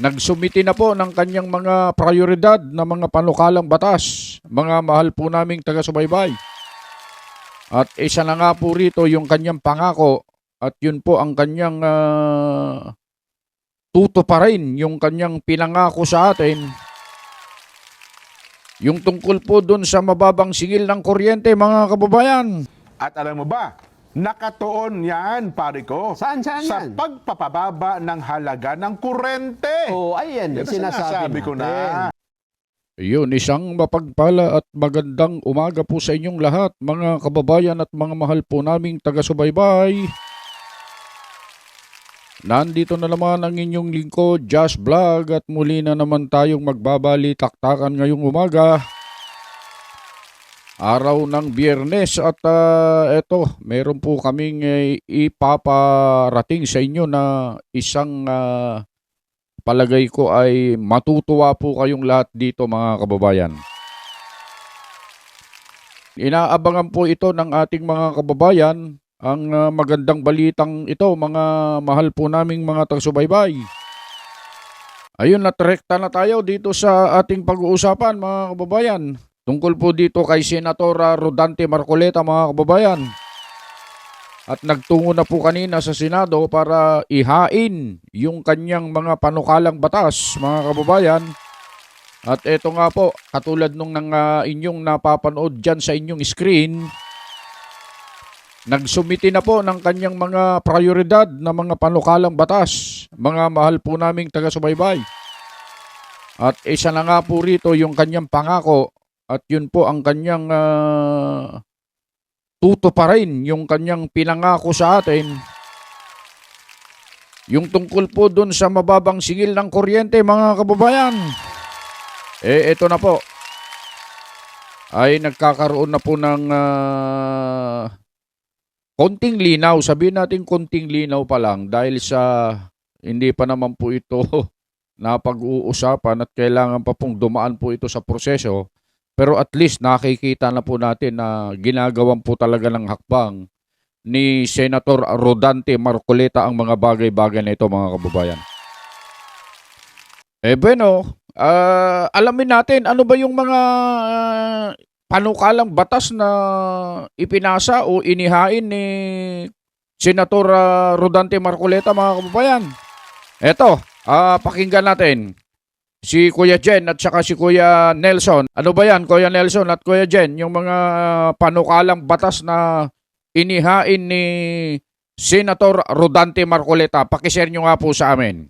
nagsumiti na po ng kanyang mga prioridad na mga panukalang batas, mga mahal po naming taga-subaybay. At isa na nga po rito yung kanyang pangako at yun po ang kanyang ah, tuto yung kanyang pinangako sa atin. Yung tungkol po dun sa mababang singil ng kuryente mga kababayan. At alam mo ba, nakatuon yan, pare ko. Saan, saan Sa yan? pagpapababa ng halaga ng kurente. Oh, ayan, Yan ang sinasabi, sinasabi ko na. Yun, isang mapagpala at magandang umaga po sa inyong lahat, mga kababayan at mga mahal po naming taga-subaybay. Nandito na naman ang inyong lingkod, Josh Vlog, at muli na naman tayong magbabali taktakan ngayong umaga. Araw ng biyernes at ah, eto, meron po kaming eh, ipaparating sa inyo na isang ah, palagay ko ay matutuwa po kayong lahat dito mga kababayan. Inaabangan po ito ng ating mga kababayan ang ah, magandang balitang ito mga mahal po naming mga tagsubay-bay. Ayun, natrekta na tayo dito sa ating pag-uusapan mga kababayan. Tungkol po dito kay Senatora Rodante Marcoleta mga kababayan. At nagtungo na po kanina sa Senado para ihain yung kanyang mga panukalang batas, mga kababayan. At eto nga po, katulad nung nang ah, inyong napapanood dyan sa inyong screen, nagsumiti na po ng kanyang mga prioridad na mga panukalang batas, mga mahal po naming taga-subaybay. At isa na nga po rito yung kanyang pangako at yun po ang kanyang ah, tuto pa rin yung kanyang pinangako sa atin. Yung tungkol po dun sa mababang singil ng kuryente mga kababayan. Eh ito na po. Ay nagkakaroon na po ng ah, konting linaw. Sabihin natin konting linaw pa lang dahil sa hindi pa naman po ito napag-uusapan at kailangan pa pong dumaan po ito sa proseso. Pero at least nakikita na po natin na ginagawan po talaga ng hakbang ni Senator Rodante Marcoleta ang mga bagay-bagay na ito mga kababayan. Eh bueno, ah, alamin natin ano ba yung mga ah, panukalang batas na ipinasa o inihain ni Senator ah, Rodante Marcoleta mga kababayan. Eto, ah, pakinggan natin si Kuya Jen at saka si Kuya Nelson. Ano ba yan, Kuya Nelson at Kuya Jen? Yung mga panukalang batas na inihain ni Senator Rodante Marcoleta. Pakishare nyo nga po sa amin.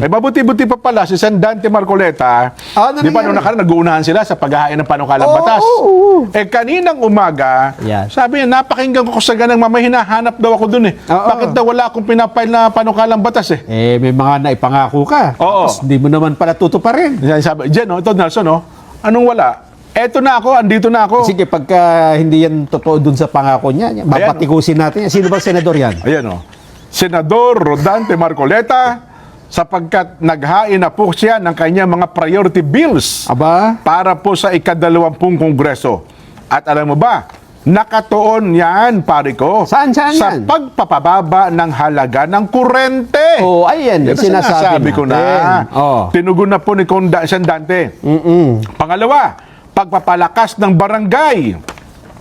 May mabuti-buti pa pala si San Dante Marcoleta. Ah, ano di ba noong nakaraan nag-uunahan sila sa paghahain ng panukalang Oo, batas? oo, oo. Eh kaninang umaga, Yan. sabi niya, napakinggan ko sa ganang mamay, hinahanap daw ako dun eh. Oo. Bakit daw wala akong pinapile na panukalang batas eh? Eh, may mga naipangako ka. Oo. Tapos hindi mo naman pala tutuparin. Yan, Sabi, Jen, oh, ito Nelson, oh, anong wala? Eto na ako, andito na ako. Sige, pagka hindi yan totoo dun sa pangako niya, mapatikusin natin. Sino ba senador yan? Ayan o. Senador Rodante Marcoleta sapagkat naghain na po siya ng kanyang mga priority bills Aba? para po sa ikadalawampung kongreso. At alam mo ba, nakatuon yan, pare ko, Saan, saan sa yan? pagpapababa ng halaga ng kurente. Oh, ayan, Yan ang sinasabi sinasabi ko na. natin. Oh. Tinugon na po ni Konda Sandante. Mm-mm. Pangalawa, pagpapalakas ng barangay.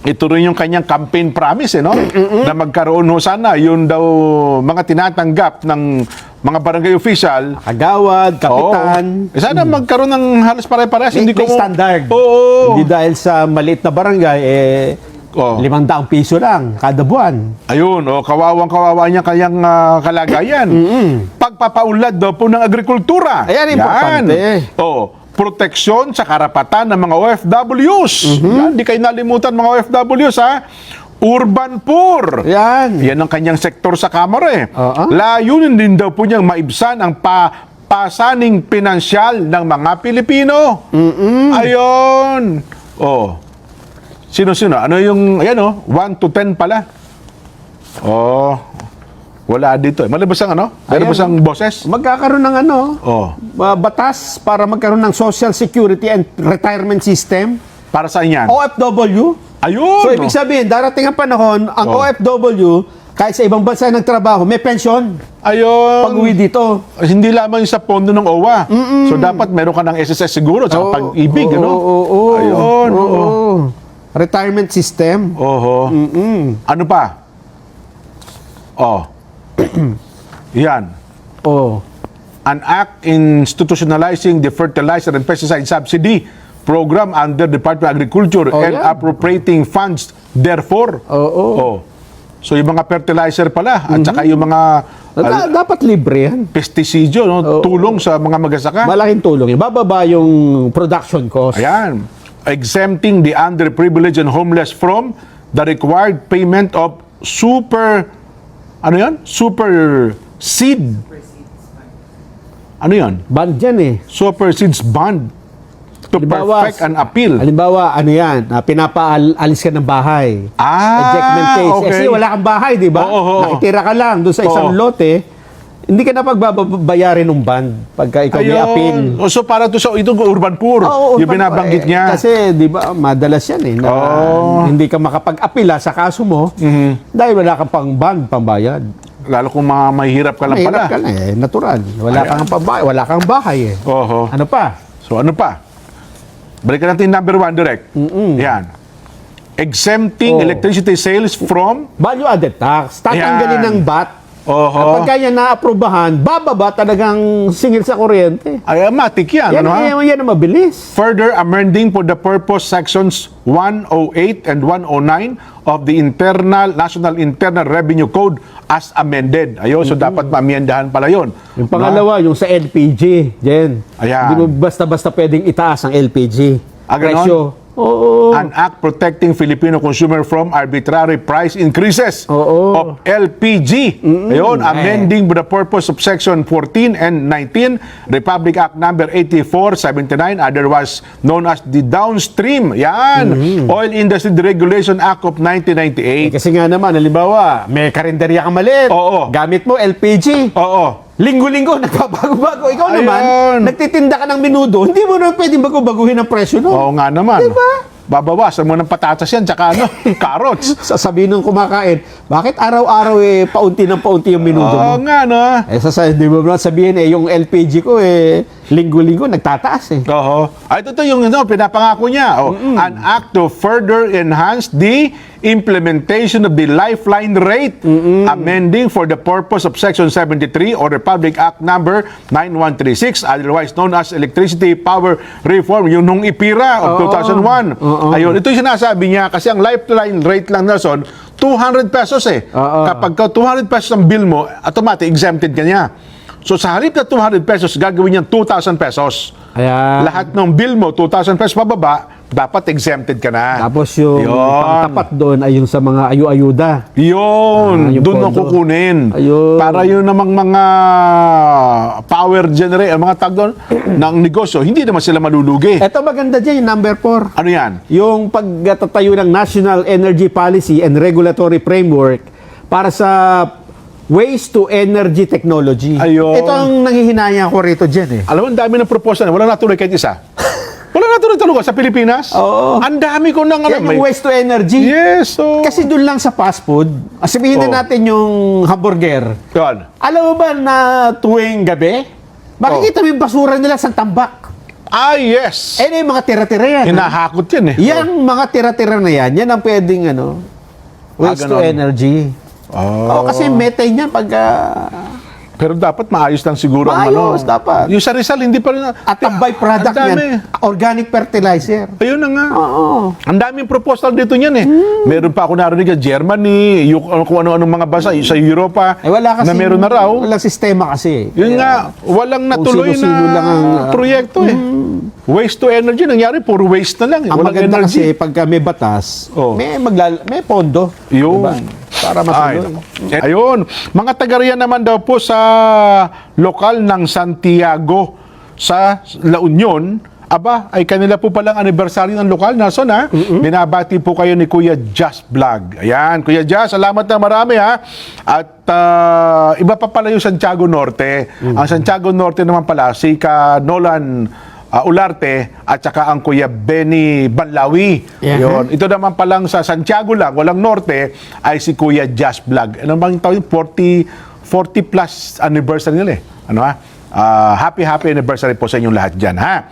Ito rin yung kanyang campaign promise, eh, no? Na magkaroon ho sana, yun daw mga tinatanggap ng mga barangay official. Kagawad, kapitan. Oo. Eh, sana magkaroon ng halos pare-parehas. Hindi ko standard. Oo. Hindi dahil sa maliit na barangay, eh, Oo. limang daang piso lang kada buwan. Ayun, oh, kawawang-kawawa niya kayang ah, kalagayan. Pagpapaunlad daw po ng agrikultura. Ayan, importante. Oh, proteksyon sa karapatan ng mga OFWs. Mhm. Yan, di kayo nalimutan mga OFWs ha. Urban poor. Yan. Yan ang kanyang sektor sa Kamara eh. Oo. Layunin din daw po niyang maibsan ang pa pasaning pinansyal ng mga Pilipino. Ayon. Oh. Sino-sino? Ano yung, ayan oh, 1 to 10 pala. Oh. Wala dito eh. Malabas ang ano? Malabas ang boses? Magkakaroon ng ano, Oh. uh, batas para magkaroon ng Social Security and Retirement System. Para saan yan? OFW. Ayun! So, ibig sabihin, darating ang panahon, ang Oh. OFW, Kahit sa ibang bansa nagtrabaho, may pension. Ayun. Pag uwi dito. Hindi lamang sa pondo ng OWA. So dapat meron ka ng SSS siguro sa pag-ibig, Oo, ano? Oo, oo, Ayun, oo. oo. Retirement system. Oho. Mm-mm. Ano pa? Oh. Yan. Oh. An act institutionalizing the fertilizer and pesticide subsidy program under Department of Agriculture Oh, and yan. appropriating funds therefore. Oo. Oh. So yung mga fertilizer pala at saka yung mga Da- al- dapat libre yan. pestisidyo, no? Oo. tulong sa mga magasaka. Malaking tulong. Bababa yung production cost. Ayan. Exempting the underprivileged and homeless from the required payment of super, ano yan? Super seed. Ano yan? Band yan eh. Super seeds bond to Halimbawa, perfect an appeal. Halimbawa, ano yan, na pinapaalis ka ng bahay. Ah, Ejectment case. okay. Kasi wala kang bahay, di ba? Oo, oo. Nakitira ka lang doon sa isang Oo. lote. Hindi ka na pagbabayarin ng band pagka ikaw may appeal. Ayun. O, so para to sa ito urban poor. Oo, yung urban- binabanggit eh, niya. Kasi, di ba, madalas yan eh, na Oo. hindi ka makapag-apila sa kaso mo Mhm. dahil wala kang pang band, pambayad. Lalo kung mga mahihirap ka lang Mahirap pala. ka na eh, natural. Wala Ayan. kang pambayad, wala kang bahay eh. Oho. Ano pa? So ano pa? Balikan natin number one direct. Yan. Exempting Oh. electricity sales from Value added tax. Tatanggalin ng VAT. Oho. Kapag yan naaprubahan, bababa talagang singil sa kuryente. Ay, matik yan. Yan, ano, yan, yan ang mabilis. Further amending for the purpose sections 108 and 109 of the Internal National Internal Revenue Code as amended. Ayun, so dapat maamiendahan pala yun. Yung pangalawa, yung sa LPG, Jen. Ayan. Hindi mo basta-basta pwedeng itaas ang LPG. Ah? Presyo. Oo. An act protecting Filipino consumer from arbitrary price increases Oo. of LPG. Ayun, amending for the purpose of Section 14 and 19, Republic Act Number 8479, otherwise known as the Downstream. Yan. Oil Industry Deregulation Act of Eh, 1998. kasi nga naman, halimbawa, may karinderya kang maliit. Oo. Gamit mo LPG. Oo. Linggo-linggo, nagbabago-bago. Ikaw Ayun. naman, nagtitinda ka ng minudo, hindi mo naman pwedeng bago-baguhin ang presyo nun. Oo nga naman. Diba? Babawasan mo ng patatas yan, tsaka ano, carrots. Sasabihin ng kumakain, bakit araw-araw eh, paunti ng paunti yung minudo Oo mo? nga, no? Eh, sasabihin, di ba sabihin eh, yung LPG ko eh, linggo-linggo, nagtataas eh. Oo. Ay, ito to yung ano, pinapangako niya. Oh, An act to further enhance the implementation of the lifeline rate amending for the purpose of Section 73 or Republic Act number 9136 otherwise known as Electricity Power Reform yung nung IPIRA of 2001. Ayun, ito yung sinasabi niya kasi ang lifeline rate lang Nelson 200 pesos eh. Oo. Kapag ka 200 pesos ang bill mo, automatic exempted ka niya. So sa halip na 200 pesos, gagawin niyan 2,000 pesos. Ayan. Lahat ng bill mo, 2,000 pesos pababa, dapat exempted ka na. Tapos yung Yun. pangtapat doon ay yung sa mga ayu-ayuda. Yun, Ah, yung doon pondo. kukunin. Ayun. Para yun namang mga power generator, mga tag doon, ng negosyo, hindi naman sila malulugi. Ito maganda dyan, yung number 4. Ano yan? Yung pagtatayo ng National Energy Policy and Regulatory Framework para sa waste to energy technology. Ayun. Ito ang nanghihinaya ko rito dyan eh. Alam mo, ang dami ng proposal. Wala natuloy kahit isa. Wala natuloy talaga sa Pilipinas. Oo. Ang dami ko nang... Yan may- yung waste to energy. Yes, so... Kasi doon lang sa fast food, ah, sabihin Oh. na natin yung hamburger. Yun. Alam mo ba na tuwing gabi, makikita mo yung basura nila sa tambak. Ah, yes. Eh, na yung mga tira-tira yan. ha? Hinahakot yan eh. Yan, mga tira-tira na yan, yan ang pwedeng ano, waste to ganon. energy. Oh. Oh, kasi methane yan pag ah, Pero dapat maayos lang siguro ang ano. Maayos, dapat. Yung sa Rizal, hindi pa rin... at ang byproduct Ang dami. yan, organic fertilizer. Ayun na nga. Oo. Ang daming proposal dito niyan eh. Hmm. Meron pa ako narinig sa Germany, yung, kung ano-anong mga bansa, sa Europa, Eh wala kasi na meron na raw. Walang sistema kasi. Yun nga, walang natuloy na lang ang, ah, proyekto eh. Waste to energy, nangyari, puro waste na lang eh. Ang Walang maganda energy. kasi pagka may batas, Oh. may maglal may pondo. Yun. Diba? Para Ay, matuloy. Eh, Ayun, mga taga-riyan naman daw po sa lokal ng Santiago sa La Union, aba, ay kanila po palang anibersaryo ng lokal, Nelson ha? Binabati po kayo ni Kuya Jazz Vlog. Ayan, Kuya Jazz, salamat na marami ha. At ah, iba pa pala yung Santiago Norte. Ang Santiago Norte naman pala, si Ka Nolan ah, Ularte at saka ang Kuya Benny Banlawi. Yeah. Yun. Ito naman palang sa Santiago lang, walang norte, ay si Kuya Jazz Vlog. Ano bang tawag? 40, 40 plus anniversary nila eh. Ano ha? Ah, happy, happy anniversary po sa inyong lahat dyan, ha?